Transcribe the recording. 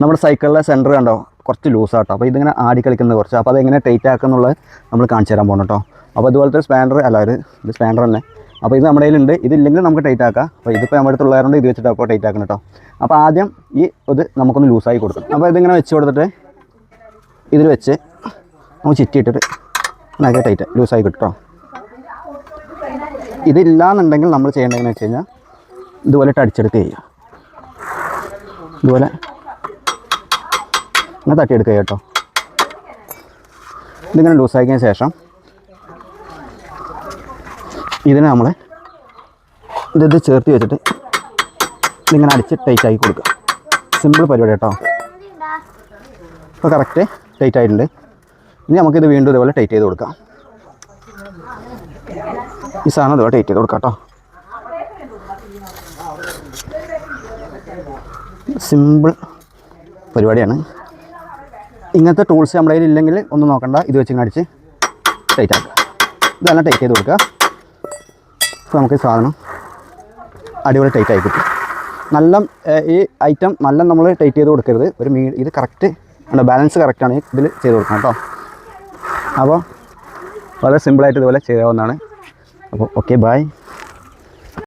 നമ്മുടെ സൈക്കിളിലെ സെന്റർ കണ്ടോ? കുറച്ച് ലൂസാട്ടോ അപ്പോൾ ഇതിങ്ങനെ ആടി കളിക്കുന്നത് കുറച്ച്. അപ്പോൾ അതെങ്ങനെ ടൈറ്റ് ആക്കുന്നുള്ളത് നമ്മൾ കാണിച്ചു തരാൻ പോകണം കേട്ടോ അപ്പോൾ ഇതുപോലത്തെ സ്പാൻഡർ അല്ല ഒരു ഇത് സ്പാൻഡർ തന്നെ. അപ്പോൾ ഇത് നമ്മുടെ കയ്യിലുണ്ട്. ഇതില്ലെങ്കിൽ നമുക്ക് ടൈറ്റ് ആക്കാം. അപ്പോൾ ഇതിപ്പോൾ നമ്മുടെ അടുത്ത് ഉള്ളതുകൊണ്ട് ഇത് വെച്ചിട്ട് അപ്പോൾ ടൈറ്റ് ആക്കണം കേട്ടോ. അപ്പോൾ ആദ്യം ഈ ഇത് നമുക്കൊന്ന് ലൂസായി കൊടുക്കും അപ്പോൾ ഇതിങ്ങനെ വെച്ച് കൊടുത്തിട്ട് ഇതിൽ വെച്ച് നമുക്ക് ചിറ്റിയിട്ടിട്ട് നഗ ടൈറ്റ് ലൂസായി കിട്ടും കേട്ടോ. ഇതില്ലാന്നുണ്ടെങ്കിൽ നമ്മൾ ചെയ്യേണ്ടതെന്ന് വെച്ച് കഴിഞ്ഞാൽ ഇതുപോലെ അടിച്ചെടുക്കുക ചെയ്യുക ഇതുപോലെ ഇങ്ങനെ തട്ടിയെടുക്കുക കേട്ടോ. ഇതിങ്ങനെ ലൂസാക്കിയതിന് ശേഷം ഇതിനെ നമ്മൾ ഇത് ചേർത്ത് വെച്ചിട്ട് ഇതിങ്ങനെ അടിച്ച് ടൈറ്റ് ആക്കി കൊടുക്കുക. സിമ്പിൾ പരിപാടി കേട്ടോ. ഇപ്പോൾ കറക്റ്റ് ടൈറ്റ് ആയിട്ടുണ്ട്. ഇനി നമുക്കിത് വീണ്ടും ഇതുപോലെ ടൈറ്റ് ചെയ്ത് കൊടുക്കാം. ഈ സാധനം ഇതുപോലെ ടൈറ്റ് ചെയ്ത് കൊടുക്കാം കേട്ടോ. സിമ്പിൾ പരിപാടിയാണ്. ഇങ്ങനത്തെ ടൂൾസ് നമ്മുടെ കയ്യിൽ ഇല്ലെങ്കിൽ ഒന്നും നോക്കണ്ട. ഇത് വെച്ച് അടിച്ച് ടൈറ്റ് ആക്കുക. ഇതെല്ലാം ടൈറ്റ് ചെയ്ത് കൊടുക്കുക. അപ്പോൾ നമുക്ക് സാധനം അടിപൊളി ടൈറ്റ് ആയി കിട്ടും. നല്ല ഈ ഐറ്റം നല്ല നമ്മൾ ടൈറ്റ് ചെയ്ത് കൊടുക്കരുത്. ഒരു മീ ഇത് കറക്റ്റ് ആണ് ബാലൻസ് കറക്റ്റാണ് ഇതിൽ ചെയ്ത് കൊടുക്കണം കേട്ടോ. അപ്പോൾ വളരെ സിമ്പിളായിട്ട് ഇതുപോലെ ചെയ്യാവുന്നതാണ്. അപ്പോൾ ഓക്കെ ബൈ